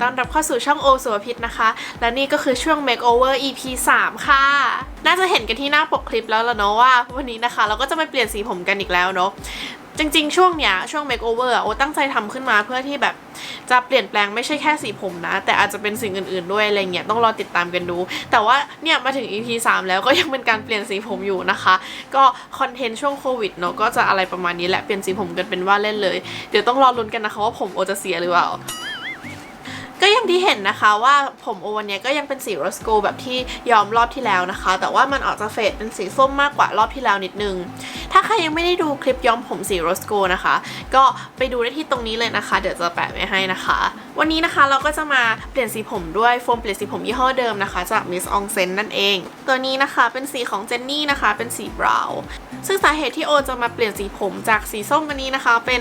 ต้อนรับเข้าสู่ช่องโอสุวพิษนะคะ และนี่ก็คือช่วง Makeover EP 3 ค่ะ น่าจะเห็นกันที่หน้าปกคลิปแล้วล่ะเนาะว่า วันนี้นะคะ เราก็จะมาเปลี่ยนสีผมกันอีกแล้วเนาะจริงๆ ช่วงเนี้ยช่วง Makeover โอตั้งใจทำขึ้นมาเพื่อที่แบบจะเปลี่ยนแปลงไม่ใช่แค่สีผมนะ แต่อาจจะเป็นสิ่งอื่นๆด้วยอะไรเงี้ยต้องรอติดตามกันดู แต่ว่าเนี่ยมาถึง EP 3 แล้วก็ยังเป็นการเปลี่ยนสีผมอยู่นะคะ ก็คอนเทนต์ช่วงโควิดเนาะก็จะอะไรประมาณนี้แหละเปลี่ยนสีผมกันเป็นว่าเล่นเลย เดี๋ยวต้องรอลุ้นกันนะคะว่าผมโอจะเสียหรือเปล่า ก็ยังที่เห็นนะคะว่าผมโอวันนี้ก็ยังเป็นสีโรสโกแบบที่ยอมรอบที่แล้วนะคะ แต่ว่ามันออกจะเฟดเป็นสีส้มมากกว่ารอบที่แล้วนิดนึง ถ้าใครยังไม่ได้ดูคลิปย้อมผมสีโรสโกนะคะ ก็ไปดูได้ที่ตรงนี้เลยนะคะ เดี๋ยวจะแปะไว้ให้นะคะ วันนี้นะคะเราก็จะมาเปลี่ยนสีผมด้วยโฟมเปลี่ยนสีผมยี่ห้อเดิมนะคะจาก Miss Ong Sen นั่นเอง ตัวนี้นะคะเป็นสีของเจนนี่นะคะเป็นสีบราวน์ซึ่งสาเหตุที่โอจะมาเปลี่ยนสีผมจากสีส้มอันนี้นะคะ เป็น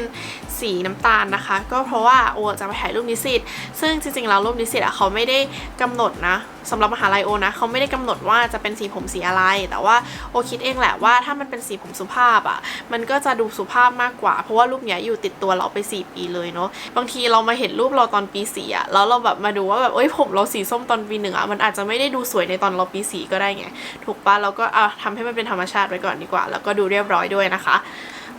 สีน้ำตาลนะคะ ก็เพราะว่าโอจะไปถ่ายรูปนิสิตซึ่งจริงๆแล้วรูปนิสิตอะเขาไม่ได้กำหนดนะสำหรับมหาลัยโอนะเขาไม่ได้กำหนดว่าจะเป็นสีผมสีอะไร แต่ว่าโอคิดเองแหละว่าถ้ามันเป็นสีผมสุภาพอะมันก็จะดูสุภาพมากกว่า เพราะว่ารูปเนี้ยอยู่ติดตัวเราไป 4 ปีเลยเนาะ บางทีเรามาเห็นรูปเราตอนปีสี่อะแล้วเราแบบมาดูว่าแบบเอ้ยผมเราสีส้มตอนปีหนึ่งอะมันอาจจะไม่ได้ดูสวยในตอนเราปีสี่ก็ได้ไง ถูกปะเราก็อะทำให้มันเป็นธรรมชาติไว้ก่อนดีกว่า แล้วก็ดูเรียบร้อยด้วยนะคะ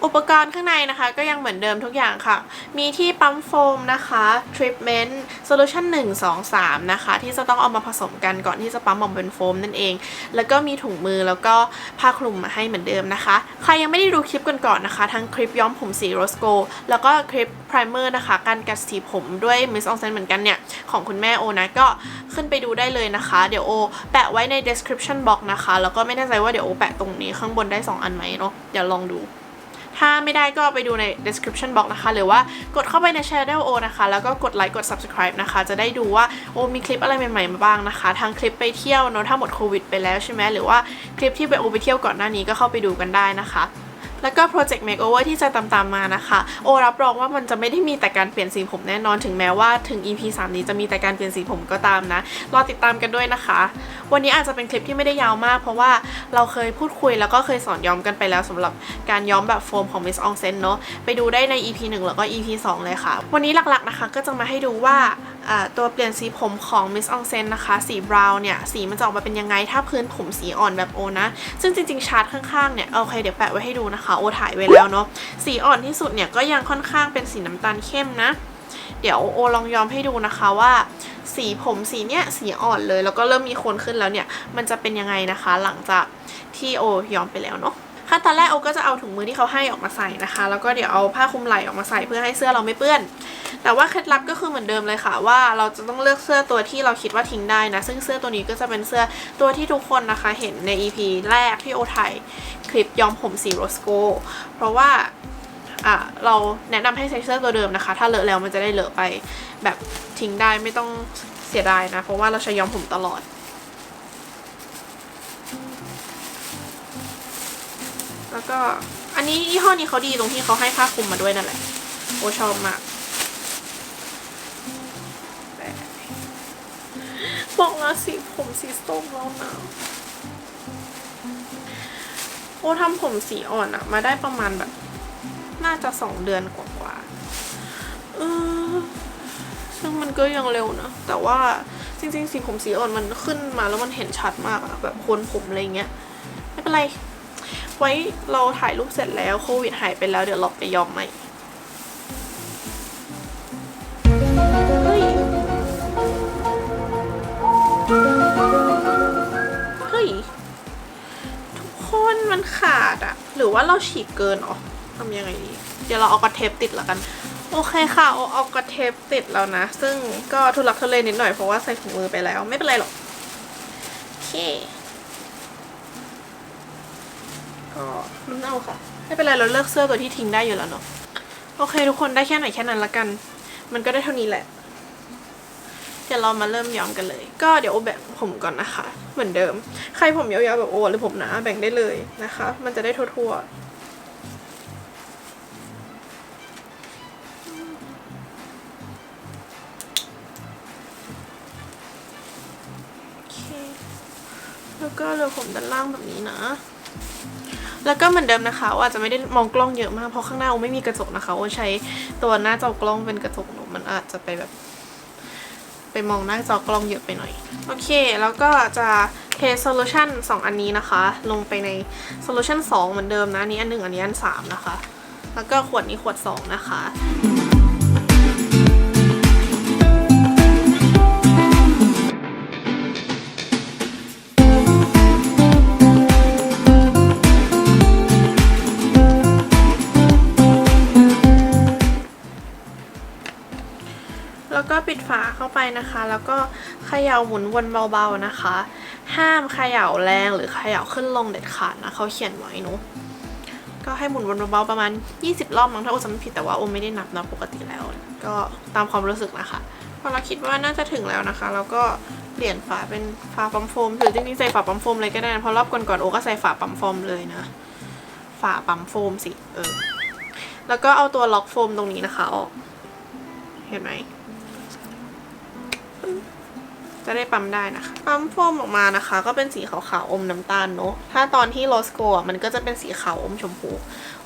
อุปกรณ์ข้างในนะคะ ก็ยังเหมือนเดิมทุกอย่างค่ะ มีที่ปั๊มโฟมนะคะ treatment solution 1 2 3 นะคะ ที่จะต้องเอามาผสมกันก่อนที่จะปั๊มออกมาเป็นโฟมนั่นเอง แล้วก็มีถุงมือแล้วก็ผ้าคลุมมาให้เหมือนเดิมนะคะ ใครยังไม่ได้ดูคลิปกันก่อนๆนะคะ ทั้งคลิปย้อมผมสีโรสโกแล้วก็คลิป primer นะคะ การกัดสีผมด้วย Miss Ong Sen เหมือนกันเนี่ย ของคุณแม่โอนะก็ขึ้นไปดูได้เลยนะคะ เดี๋ยวโอ แปะไว้ใน description box นะคะ แล้วก็ไม่แน่ใจว่าเดี๋ยวโอแปะตรงนี้ข้างบนได้ 2 อันไหมเนาะเดี๋ยวลองดู ถ้าไม่ได้ก็ไปดูใน description box นะคะ หรือว่ากดเข้าไปใน channel O นะคะ แล้วก็กดไลค์กด subscribe นะคะ จะได้ดูว่าโอมีคลิปอะไรใหม่ๆมาบ้างนะคะ ทางคลิปไปเที่ยวเนอะถ้าหมดโควิดไปแล้วใช่ไหมหรือว่าคลิปที่ไปโอไปเที่ยวก่อนหน้านี้ก็เข้าไปดูกันได้นะคะ แล้วก็ Project Makeover ที่จะตามๆมานะคะ โอรับรองว่ามันจะไม่ได้มีแต่การเปลี่ยนสีผมแน่นอนถึงแม้ว่าถึง EP 3 นี้จะมีแต่การเปลี่ยนสีผมก็ตามนะ รอติดตามกันด้วยนะคะ วันนี้อาจจะเป็นคลิปที่ไม่ได้ยาวมาก เพราะว่าเราเคยพูดคุยแล้วก็เคยสอนย้อมกันไปแล้วสำหรับการย้อมแบบโฟมของ Miss Ong Sen เนอะไปดูได้ใน EP 1 แล้วก็ EP 2 เลยค่ะ วันนี้หลักๆนะคะก็จะมาให้ดูว่าอ่าตัวเปลี่ยนสีผมของ Miss Ong Sen นะคะสีบราวน์เนี่ยสีมันจะออกมาเป็นยังไงถ้าพื้นผมสีอ่อนแบบโอนะ ซึ่งจริงๆชาร์ตข้างๆเนี่ยโอเคเดี๋ยวแปะไว้ให้ดูนะคะโอถ่ายไว้แล้วเนาะสีอ่อนที่สุดเนี่ยก็ยังค่อนข้างเป็นสีน้ำตาลเข้มนะ เดี๋ยวโอลองยอมให้ดูนะคะว่า สีผมสีเนี้ยสีอ่อนเลย แล้วก็เริ่มมีโคนขึ้นแล้วเนี่ย มันจะเป็นยังไงนะคะ หลังจากที่โอยอมไปแล้วเนาะ ขั้นตอนแรกโอก็จะเอาถุงมือที่เขาให้ออกมาใส่นะคะ แล้วก็เดี๋ยวเอาผ้าคลุมไหล่ออกมาใส่เพื่อให้เสื้อเราไม่เปื้อน แต่ว่าเคล็ดลับก็คือเหมือนเดิมเลยค่ะ ว่าเราจะต้องเลือกเสื้อตัวที่เราคิดว่าทิ้งได้นะ ซึ่งเสื้อตัวนี้ก็จะเป็นเสื้อตัวที่ทุกคนนะคะ เห็นใน EP แรกที่โอถ่ายคลิปย้อมผมสีโรสโกเพราะว่าอะเราแนะนำให้ใส่เสื้อตัวเดิมนะคะ ถ้าเลอะแล้วมันจะได้เลอะไปแบบทิ้งได้ไม่ต้องเสียดายนะ เพราะว่าเราใช้ย้อมผมตลอด แล้วก็อันนี้ยี่ห้อนี้เขาดีตรงที่เขาให้ผ้าคลุมมาด้วยนั่นแหละ โอชอบมากบอกว่าสีผมสีส้มแล้วนะโอทำผมสีอ่อนอะมาได้ประมาณแบบ น่าจะสองเดือนกว่าๆเออซึ่งมันก็ยังเร็วนะ แต่ว่าจริงๆ สีผมสีอ่อนมันขึ้นมาแล้วมันเห็นชัดมากอะแบบโคนผมอะไรเงี้ย ไม่เป็นไร ไว้เราถ่ายรูปเสร็จแล้วโควิดหายไปแล้วเดี๋ยวเราไปยอมใหม่เฮ้ยเฮ้ยทุกคนมันขาดอะหรือว่าเราฉีกเกินอ๋อทำยังไงดีเดี๋ยวเราเอากระเทปติดแล้วกัน โอเคค่ะเอาเอากระเทปติดแล้วนะ ซึ่งก็ทุลักทุเลนิดหน่อยเพราะว่าใส่ถุงมือไปแล้ว ไม่เป็นไรหรอกโอเค ก็ลุ้นเอาค่ะ ไม่เป็นไรเราเลือกเสื้อตัวที่ทิ้งได้อยู่แล้วเนาะโอเค ทุกคนได้แค่ไหนแค่นั้นละกัน มันก็ได้เท่านี้แหละเดี๋ยวเรามาเริ่มย้อมกันเลย ก็เดี๋ยวโอแบ่งผมก่อนนะคะ เหมือนเดิม ใครผมยาวๆแบบโอหรือผมหนาแบ่งได้เลยนะคะ มันจะได้ทั่วๆโอเคแล้วก็เลือผมด้านล่างแบบนี้นะ แล้วก็เหมือนเดิมนะคะว่าจะไม่ได้มองกล้องเยอะมากเพราะข้างหน้าโอไม่มีกระจกนะคะโอใช้ตัวหน้าจอกล้องเป็นกระจกหนูมันอาจจะไปแบบ ไปมองหน้าจอกล้องเยอะไปหน่อย โอเค แล้วก็จะเทโซลูชัน2อันนี้นะคะ ลงไปในโซลูชัน2เหมือนเดิมนะอันนี้อันหนึ่งอันนี้อันสามนะคะ แล้วก็ขวดนี้ขวด 2 นะคะ ปิดฝาเข้าไปนะคะ แล้วก็เขย่าหมุนวนเบาๆนะคะ ห้ามเขย่าแรงหรือเขย่าขึ้นลงเด็ดขาดนะเขาเขียนไว้เนอะก็ให้หมุนวนเบาๆประมาณ 20 รอบมั้งถ้าโอจำไม่ผิดแต่ว่าโอไม่ได้นับนะปกติแล้ว ก็ตามความรู้สึกนะคะพอเราคิดว่าน่าจะถึงแล้วนะคะ แล้วก็เปลี่ยนฝาเป็นฝาปั๊มโฟมหรือจริงๆใส่ฝาปั๊มโฟมเลยก็ได้นะเพราะรอบก่อนๆโอก็ใส่ฝาปั๊มโฟมเลยนะ ฝาปั๊มโฟมสิเออแล้วก็เอาตัวล็อกโฟมตรงนี้นะคะออก เห็นไหม จะได้ปั๊มได้นะคะ ปั๊มโฟมออกมานะคะ ก็เป็นสีขาวๆอมน้ำตาลเนอะถ้าตอนที่โรสโกะมันก็จะเป็นสีขาวอมชมพู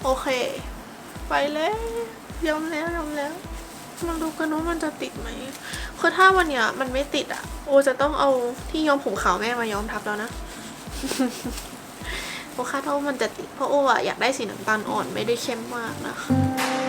โอเค ไปแล้วยอมแล้วยอมแล้วมาดูกันว่ามันจะติดไหมคือถ้าวันเนี้ยมันไม่ติดอะโอจะต้องเอาที่ย้อมผมขาวแม่มาย้อมทับแล้วนะโอคาดว่ามันจะติดเพราะโออะอยากได้สีน้ำตาลอ่อนไม่ได้เข้มมากนะคะ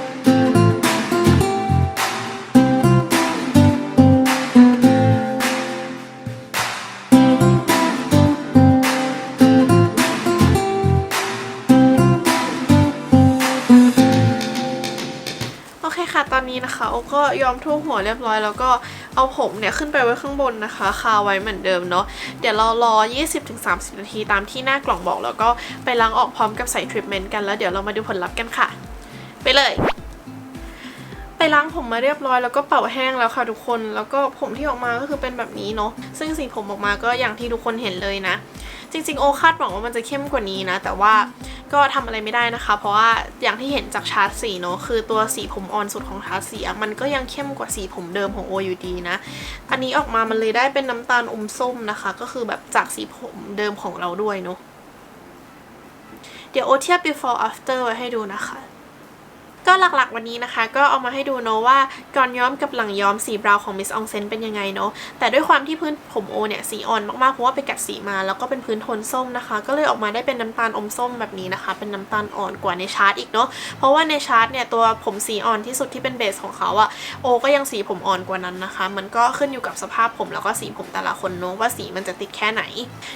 คค่ะตอนนี้นะคะโอก็ยอมทั่วหัวเรียบร้อย แล้วก็เอาผมเนี่ยขึ้นไปไว้ข้างบนนะคะคาไว้เหมือนเดิมเนาะเดี๋ยวเรารอ 20-30 นาทีตามที่หน้ากล่องบอก แล้วก็ไปล้างออกพร้อมกับใส่ทรีทเมนต์กันแล้วเดี๋ยวเรามาดูผลลัพธ์กันค่ะ ไปเลยไปล้างผมมาเรียบร้อยแล้วก็เป่าแห้งแล้วค่ะทุกคน แล้วก็ผมที่ออกมาก็คือเป็นแบบนี้เนาะซึ่งสีผมออกมาก็อย่างที่ทุกคนเห็นเลยนะ จริงๆโอคาดหวังว่ามันจะเข้มกว่านี้นะ แต่ว่า ก็ทำอะไรไม่ได้นะคะ เพราะว่าอย่างที่เห็นจากชาร์ตสีเนาะคือตัวสีผมอ่อนสุดของชาร์ตสีมันก็ยังเข้มกว่าสีผมเดิมของโออยู่ดีนะ อันนี้ออกมามันเลยได้เป็นน้ำตาลอมส้มนะคะ ก็คือแบบจากสีผมเดิมของเราด้วยเนาะเดี๋ยวโอเทียบ before after ไว้ให้ดูนะคะ ก็หลักๆวันนี้นะคะ ก็เอามาให้ดูเนาะว่าก่อนย้อมกับหลังย้อมสีบราวของ Miss Ong Sen เป็นยังไงเนาะแต่ด้วยความที่พื้นผมโอเนี่ยสีอ่อนมากๆเพราะว่าไปกัดสีมาแล้วก็เป็นพื้นโทนส้มนะคะ ก็เลยออกมาได้เป็นน้ำตาลอมส้มแบบนี้นะคะ เป็นน้ำตาลอ่อนกว่าในชาร์ตอีกเนาะเพราะว่าในชาร์ตเนี่ยตัวผมสีอ่อนที่สุดที่เป็นเบสของเขาอะโอก็ยังสีผมอ่อนกว่านั้นนะคะ มันก็ขึ้นอยู่กับสภาพผมแล้วก็สีผมแต่ละคนเนาะว่าสีมันจะติดแค่ไหน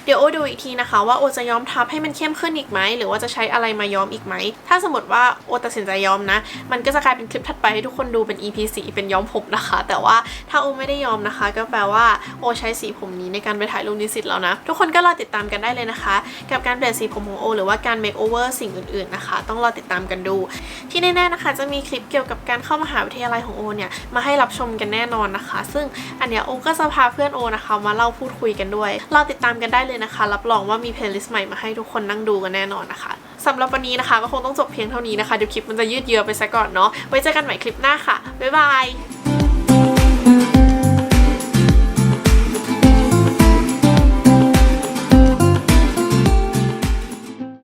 เดี๋ยวโอดูอีกทีนะคะ ว่าโอจะย้อมทับให้มันเข้มขึ้นอีกไหมหรือว่าจะใช้อะไรมาย้อมอีกไหมถ้าสมมติว่าโอตัดสินใจย้อมนะมันก็จะกลายเป็นคลิปถัดไปให้ทุกคนดูเป็น EP สีเป็นย้อมผมนะคะ แต่ว่าถ้าโอไม่ได้ย้อมนะคะ ก็แปลว่าโอใช้สีผมนี้ในการไปถ่ายรูปนิสิตแล้วนะ ทุกคนก็รอติดตามกันได้เลยนะคะ กับการเปลี่ยนสีผมของโอ หรือว่าการ make over สิ่งอื่นๆนะคะ ต้องรอติดตามกันดู ที่แน่ๆนะคะ จะมีคลิปเกี่ยวกับการเข้ามหาวิทยาลัยของโอเนี่ยมาให้รับชมกันแน่นอนนะคะ ซึ่งอันเนี้ยโอก็จะพาเพื่อนโอนะคะมาเล่าพูดคุยกันด้วยรอติดตามกันได้เลยนะคะ รับรองว่ามีเพลย์ลิสต์ใหม่มาให้ทุกคนนั่งดูกันแน่นอนนะคะ สำหรับวันนี้นะคะ ก็คงต้องจบเพียงเท่านี้นะคะเดี๋ยวคลิปมันจะยืดเยื้อไปซะก่อนเนาะไว้เจอกันใหม่คลิปหน้าค่ะบ๊ายบาย